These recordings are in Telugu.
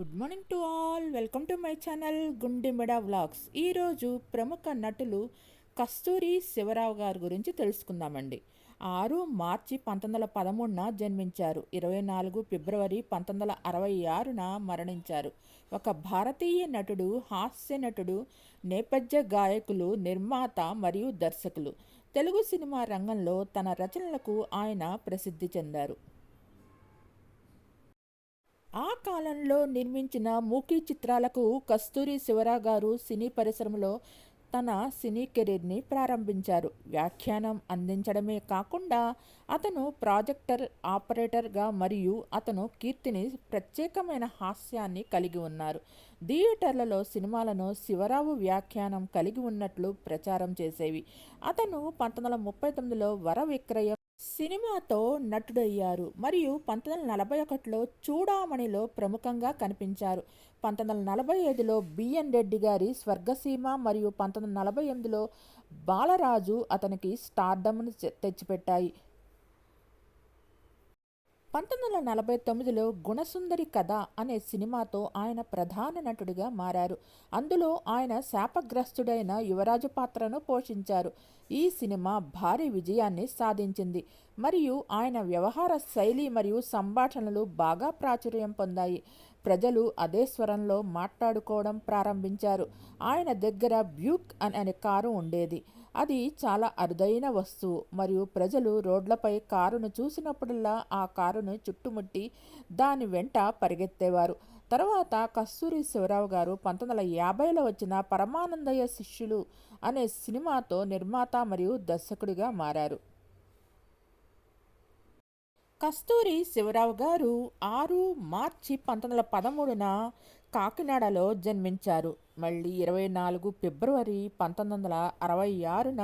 Good morning to all welcome to my channel Gundemida vlogs ఈరోజు ప్రముఖ నటులు కస్తూరి శివరావు గారి గురించి తెలుసుకుందామండి. ఆరు మార్చి పంతొమ్మిది వందల పదమూడున జన్మించారు. ఇరవై నాలుగు ఫిబ్రవరి పంతొమ్మిది వందల అరవై ఆరున మరణించారు. ఒక భారతీయ నటుడు హాస్య నటుడు నేపథ్య గాయకులు నిర్మాత మరియు దర్శకులు. తెలుగు సినిమా రంగంలో తన రచనలకు ఆయన ప్రసిద్ధి చెందారు. ఆ కాలంలో నిర్మించిన మూకీ చిత్రాలకు కస్తూరి శివరావు గారు సినీ పరిశ్రమలో తన సినీ కెరీర్ని ప్రారంభించారు. వ్యాఖ్యానం అందించడమే కాకుండా అతను ప్రాజెక్టర్ ఆపరేటర్గా మరియు అతను కీర్తిని ప్రత్యేకమైన హాస్యాన్ని కలిగి ఉన్నారు. థియేటర్లలో సినిమాలను శివరావు వ్యాఖ్యానం కలిగి ఉన్నట్లు ప్రచారం చేసేవి. అతను పంతొమ్మిది వందల ముప్పై తొమ్మిదిలో వర విక్రయం సినిమాతో నటుడయ్యారు. మరియు పంతొమ్మిది వందల నలభై ఒకటిలో చూడామణిలో ప్రముఖంగా కనిపించారు. పంతొమ్మిది వందల నలభై ఐదులో బిఎన్ రెడ్డి గారి స్వర్గసీమ మరియు పంతొమ్మిది వందల నలభై ఎనిమిదిలో బాలరాజు అతనికి స్టార్డమ్ను తెచ్చిపెట్టాయి. పంతొమ్మిది వందల నలభై తొమ్మిదిలో గుణసుందరి కథ అనే సినిమాతో ఆయన ప్రధాన నటుడిగా మారారు. అందులో ఆయన శాపగ్రస్తుడైన యువరాజు పాత్రను పోషించారు. ఈ సినిమా భారీ విజయాన్ని సాధించింది. మరియు ఆయన వ్యవహార శైలి మరియు సంభాషణలు బాగా ప్రాచుర్యం పొందాయి. ప్రజలు అదే స్వరంలో మాట్లాడుకోవడం ప్రారంభించారు. ఆయన దగ్గర బ్యూక్ అనే కారు ఉండేది. అది చాలా అరుదైన వస్తువు. మరియు ప్రజలు రోడ్లపై కారును చూసినప్పుడల్లా ఆ కారును చుట్టుముట్టి దాని వెంట పరిగెత్తేవారు. తర్వాత కస్తూరి శివరావు గారు పంతొమ్మిది వందల యాభైలో వచ్చిన పరమానందయ్య శిష్యులు అనే సినిమాతో నిర్మాత మరియు దర్శకుడిగా మారారు. కస్తూరి శివరావు గారు ఆరు మార్చి పంతొమ్మిది వందల పదమూడున కాకినాడలో జన్మించారు. మళ్ళీ ఇరవై నాలుగు ఫిబ్రవరి పంతొమ్మిది వందల అరవై ఆరున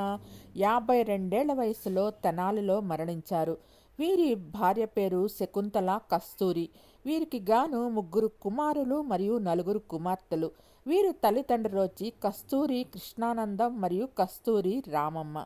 యాభై రెండేళ్ళ వయసులో తెనాలిలో మరణించారు. వీరి భార్య పేరు శకుంతల కస్తూరి. వీరికి గాను ముగ్గురు కుమారులు మరియు నలుగురు కుమార్తెలు. వీరి తల్లిదండ్రులు వచ్చి కస్తూరి కృష్ణానందం మరియు కస్తూరి రామమ్మ.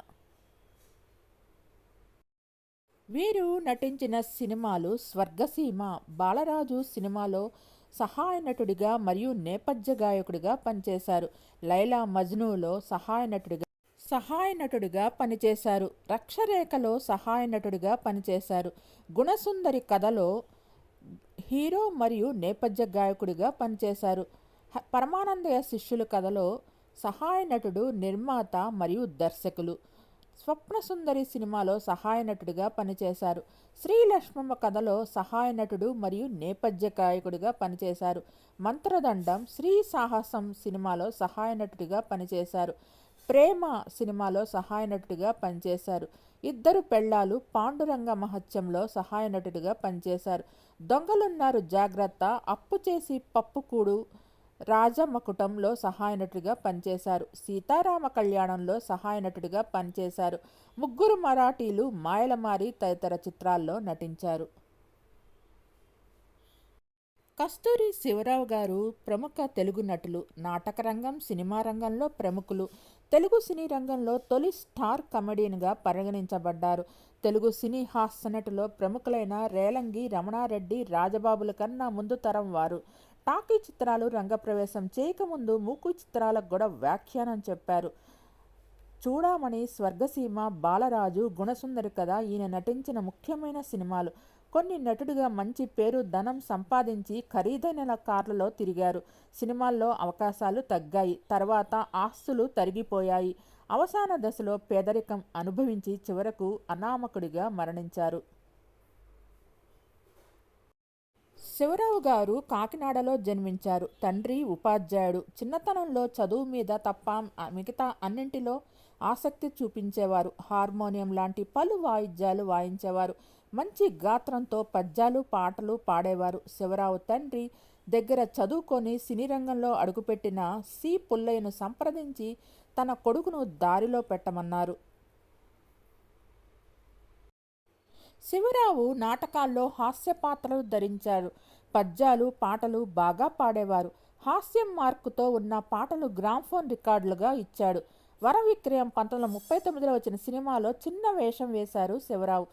వీరు నటించిన సినిమాలు స్వర్గసీమ బాలరాజు సినిమాలో సహాయ నటుడిగా మరియు నేపథ్య గాయకుడిగా పనిచేశారు. లైలా మజ్నూలో సహాయ నటుడిగా సహాయ నటుడిగా పనిచేశారు. రక్షరేఖలో సహాయ నటుడిగా పనిచేశారు. గుణసుందరి కథలో హీరో మరియు నేపథ్య గాయకుడిగా పనిచేశారు. పరమానందయ్య శిష్యుల కథలో సహాయ నటుడు నిర్మాత మరియు దర్శకులు. స్వప్నసుందరి సినిమాలో సహాయ నటుడిగా పనిచేశారు శ్రీలక్ష్మమ్మ కథలో సహాయ నటుడు మరియు నేపథ్య గాయకుడిగా పనిచేశారు. మంత్రదండం శ్రీ సాహసం సినిమాలో సహాయ నటుడిగా పనిచేశారు. ప్రేమ సినిమాలో సహాయ నటుడిగా పనిచేశారు. ఇద్దరు పెళ్ళాలు పాండురంగ మహత్యంలో సహాయ నటుడిగా పనిచేశారు. దొంగలున్నారు జాగ్రత్త అప్పు చేసి పప్పుకూడు రాజమకుటంలో సహాయనటుడిగా పనిచేశారు. సీతారామ కళ్యాణంలో సహాయనటుడిగా పనిచేశారు. ముగ్గురు మరాఠీలు మాయలమారి తదితర చిత్రాల్లో నటించారు. కస్తూరి శివరావు గారు ప్రముఖ తెలుగు నటులు నాటక రంగం సినిమా రంగంలో ప్రముఖులు. తెలుగు సినీ రంగంలో తొలి స్టార్ కమెడియన్గా పరిగణించబడ్డారు. తెలుగు సినీ హాస్య నటులో ప్రముఖులైన రేలంగి రమణారెడ్డి రాజబాబుల కన్నా ముందు తరం వారు. టాకీ చిత్రాలు రంగప్రవేశం చేయకముందు మూకు చిత్రాలకు కూడా వ్యాఖ్యానం చెప్పారు. చూడమని స్వర్గసీమ బాలరాజు గుణసుందరి కథ ఈయన నటించిన ముఖ్యమైన సినిమాలు. కొన్ని నటుడిగా మంచి పేరు ధనం సంపాదించి ఖరీదైన కార్లలో తిరిగారు. సినిమాల్లో అవకాశాలు తగ్గాయి. తర్వాత ఆస్తులు తరిగిపోయాయి. అవసాన దశలో పేదరికం అనుభవించి చివరకు అనామకుడిగా మరణించారు. శివరావు గారు కాకినాడలో జన్మించారు. తండ్రి ఉపాధ్యాయుడు. చిన్నతనంలో చదువు మీద తప్ప మిగతా అన్నింటిలో ఆసక్తి చూపించేవారు. హార్మోనియం లాంటి పలు వాయిద్యాలు వాయించేవారు. మంచి గాత్రంతో పద్యాలు పాటలు పాడేవారు. శివరావు తండ్రి దగ్గర చదువుకొని సినీ రంగంలో అడుగుపెట్టిన సి పుల్లయ్యను సంప్రదించి తన కొడుకును దారిలో పెట్టమన్నారు. శివరావు నాటకాల్లో హాస్య పాత్రలు ధరించారు. పద్యాలు పాటలు బాగా పాడేవారు. హాస్యం మార్కుతో ఉన్న పాటలు గ్రామ్ఫోన్ రికార్డులుగా ఇచ్చాడు. వర విక్రయం పంతొమ్మిది ముప్పై తొమ్మిదిలో వచ్చిన సినిమాలో చిన్న వేషం వేశారు శివరావు.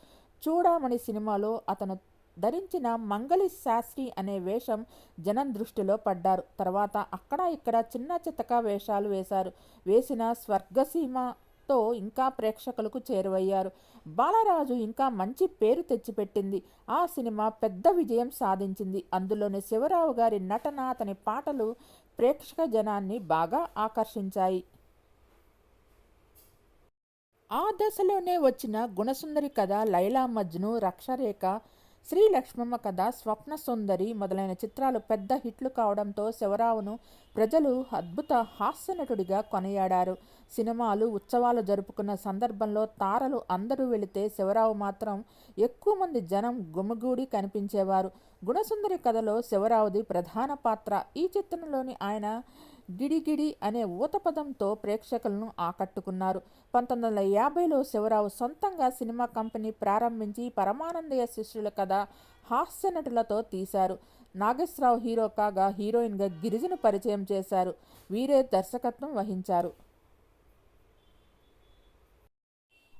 చూడమని సినిమాలో అతను ధరించిన మంగళి శాస్త్రి అనే వేషం జనం దృష్టిలో పడ్డారు. తర్వాత అక్కడ ఇక్కడ చిన్న చితక వేషాలు వేశారు. వేసిన స్వర్గసీమ స్వర్గసీమతో ఇంకా ప్రేక్షకులకు చేరువయ్యారు. బాలరాజు ఇంకా మంచి పేరు తెచ్చిపెట్టింది. ఆ సినిమా పెద్ద విజయం సాధించింది. అందులోని శివరావు గారి నటన అతని పాటలు ప్రేక్షక జనాన్ని బాగా ఆకర్షించాయి. ఆ దశలోనే వచ్చిన గుణసుందరి కథ లైలా మజ్ను రక్షరేఖ శ్రీ లక్ష్మమ్మ కథ స్వప్న సుందరి మొదలైన చిత్రాలు పెద్ద హిట్లు కావడంతో శివరావును ప్రజలు అద్భుత హాస్యనటుడిగా కొనియాడారు. సినిమాలు ఉత్సవాలు జరుపుకున్న సందర్భంలో తారలు అందరూ వెళితే శివరావు మాత్రం ఎక్కువ మంది జనం గుమిగూడి కనిపించేవారు. గుణసుందరి కథలో శివరావుది ప్రధాన పాత్ర. ఈ చిత్రంలోని ఆయన గిడిగిడి అనే ఊతపదంతో ప్రేక్షకులను ఆకట్టుకున్నారు. పంతొమ్మిది వందల యాభైలో శివరావు సొంతంగా సినిమా కంపెనీ ప్రారంభించి పరమానందయ్య శిష్యుల కథ హాస్య నటులతో తీశారు. నాగేశ్వరరావు హీరో కాగా హీరోయిన్గా గిరిజను పరిచయం చేశారు. వీరే దర్శకత్వం వహించారు.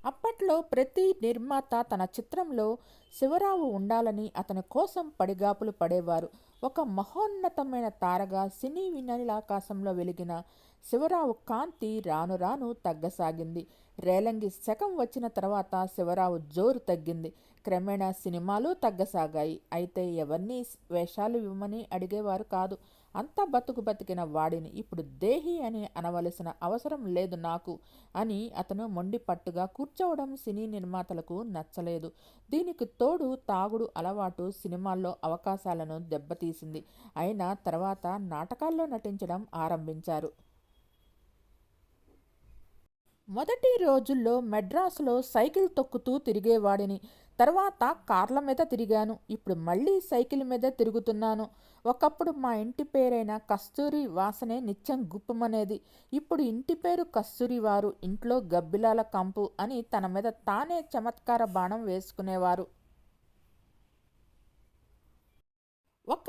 అప్పట్లో ప్రతి నిర్మాత తన చిత్రంలో శివరావు ఉండాలని అతని కోసం పడిగాపులు పడేవారు. ఒక మహోన్నతమైన తారగా సినీ వినలాకాశంలో వెలిగిన శివరావు కాంతి రాను రాను తగ్గసాగింది. రేలంగి శకం వచ్చిన తర్వాత శివరావు జోరు తగ్గింది. క్రమేణా సినిమాలు తగ్గసాగాయి. అయితే ఎవరినీ వేషాలు ఇవ్వమని అడిగేవారు కాదు. అంతా బతుకు బతికిన వాడిని ఇప్పుడు దేహి అని అనవలసిన అవసరం లేదు నాకు అని అతను మొండి పట్టుగా కూర్చోవడం సినీ నిర్మాతలకు నచ్చలేదు. దీనికి తోడు తాగుడు అలవాటు సినిమాల్లో అవకాశాలను దెబ్బతీసింది. అయినా తర్వాత నాటకాల్లో నటించడం ఆరంభించారు. మొదటి రోజుల్లో మెడ్రాసులో సైకిల్ తొక్కుతూ తిరిగేవాడిని. తర్వాత కార్ల మీద తిరిగాను. ఇప్పుడు మళ్ళీ సైకిల్ మీద తిరుగుతున్నాను. ఒకప్పుడు మా ఇంటి పేరైన కస్తూరి వాసనే నిత్యం గుప్పమనేది. ఇప్పుడు ఇంటి పేరు కస్తూరి వారు ఇంట్లో గబ్బిలాల కంపు అని తన మీద తానే చమత్కార బాణం వేసుకునేవారు.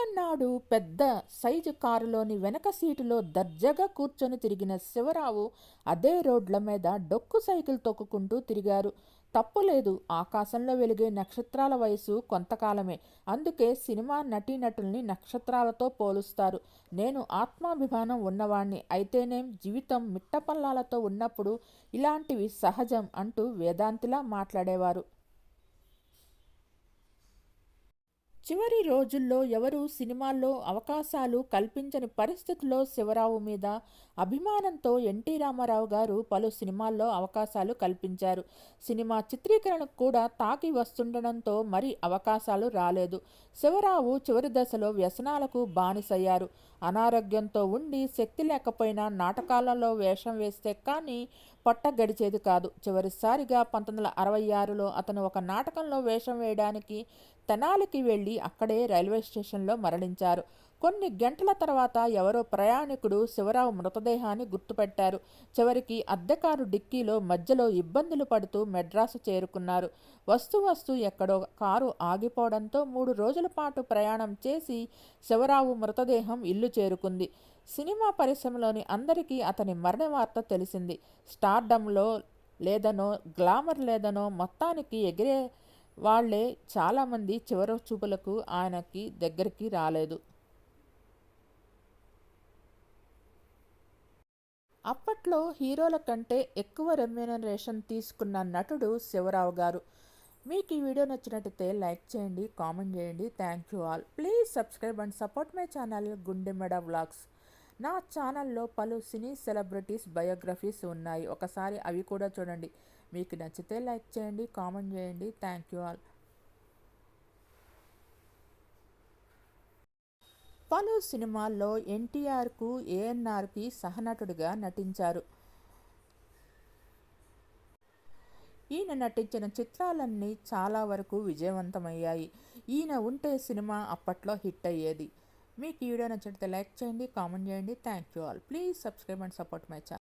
ఒకనాడు పెద్ద సైజు కారులోని వెనక సీటులో దర్జాగా కూర్చొని తిరిగిన శివరావు అదే రోడ్ల మీద డొక్కు సైకిల్ తొక్కుకుంటూ తిరిగారు. తప్పులేదు ఆకాశంలో వెలిగే నక్షత్రాల వయసు కొంతకాలమే. అందుకే సినిమా నటీనటుల్ని నక్షత్రాలతో పోలుస్తారు. నేను ఆత్మాభిమానం ఉన్నవాణ్ణి. అయితేనేం జీవితం మిట్టపల్లాలతో ఉన్నప్పుడు ఇలాంటివి సహజం అంటూ వేదాంతిలా మాట్లాడేవారు. చివరి రోజుల్లో ఎవరు సినిమాల్లో అవకాశాలు కల్పించని పరిస్థితుల్లో శివరావు మీద అభిమానంతో ఎన్టీ రామారావు గారు పలు సినిమాల్లో అవకాశాలు కల్పించారు. సినిమా చిత్రీకరణకు కూడా తాకి వస్తుండడంతో మరి అవకాశాలు రాలేదు. శివరావు చివరి దశలో వ్యసనాలకు బానిసయ్యారు. అనారోగ్యంతో ఉండి శక్తి లేకపోయినా నాటకాలలో వేషం వేస్తే కానీ పొట్ట గడిచేది కాదు. చివరిసారిగా పంతొమ్మిది వందల అరవై ఆరులో అతను ఒక నాటకంలో వేషం వేయడానికి తెనాలికి వెళ్ళి అక్కడే రైల్వే స్టేషన్లో మరణించారు. కొన్ని గంటల తర్వాత ఎవరో ప్రయాణికుడు శివరావు మృతదేహాన్ని గుర్తుపెట్టారు. చివరికి అద్దెకారు డిక్కీలో మధ్యలో ఇబ్బందులు పడుతూ మెడ్రాసు చేరుకున్నారు. వస్తు వస్తూ ఎక్కడో కారు ఆగిపోవడంతో మూడు రోజుల పాటు ప్రయాణం చేసి శివరావు మృతదేహం ఇల్లు చేరుకుంది. సినిమా పరిశ్రమలోని అందరికీ అతని మరణ వార్త తెలిసింది. స్టార్డమ్లో లేదనో గ్లామర్ లేదనో మొత్తానికి ఎగిరే వాళ్ళే చాలామంది చివరి చూపులకు ఆయనకి దగ్గరికి రాలేదు. అప్పట్లో హీరోల కంటే ఎక్కువ రెమ్యూనరేషన్ తీసుకున్న నటుడు శివరావు గారు. మీకు ఈ వీడియో నచ్చినట్టయితే లైక్ చేయండి కామెంట్ చేయండి. Thank you all. Please subscribe and support my channel Gundemeda vlogs. నా ఛానల్లో పలు సినీ సెలబ్రిటీస్ బయోగ్రఫీస్ ఉన్నాయి. ఒకసారి అవి కూడా చూడండి. మీకు నచ్చితే లైక్ చేయండి కామెంట్ చేయండి. Thank you all. పలు సినిమాల్లో ఎన్టీఆర్కు ఏఎన్ఆర్కి సహనటుడిగా నటించారు. ఈయన నటించిన చిత్రాలన్నీ చాలా వరకు విజయవంతమయ్యాయి. ఈయన ఉంటే సినిమా అప్పట్లో హిట్ అయ్యేది. మీకు ఈ వీడియో నచ్చితే లైక్ చేయండి కామెంట్ చేయండి. Thank you all. Please subscribe and support my channel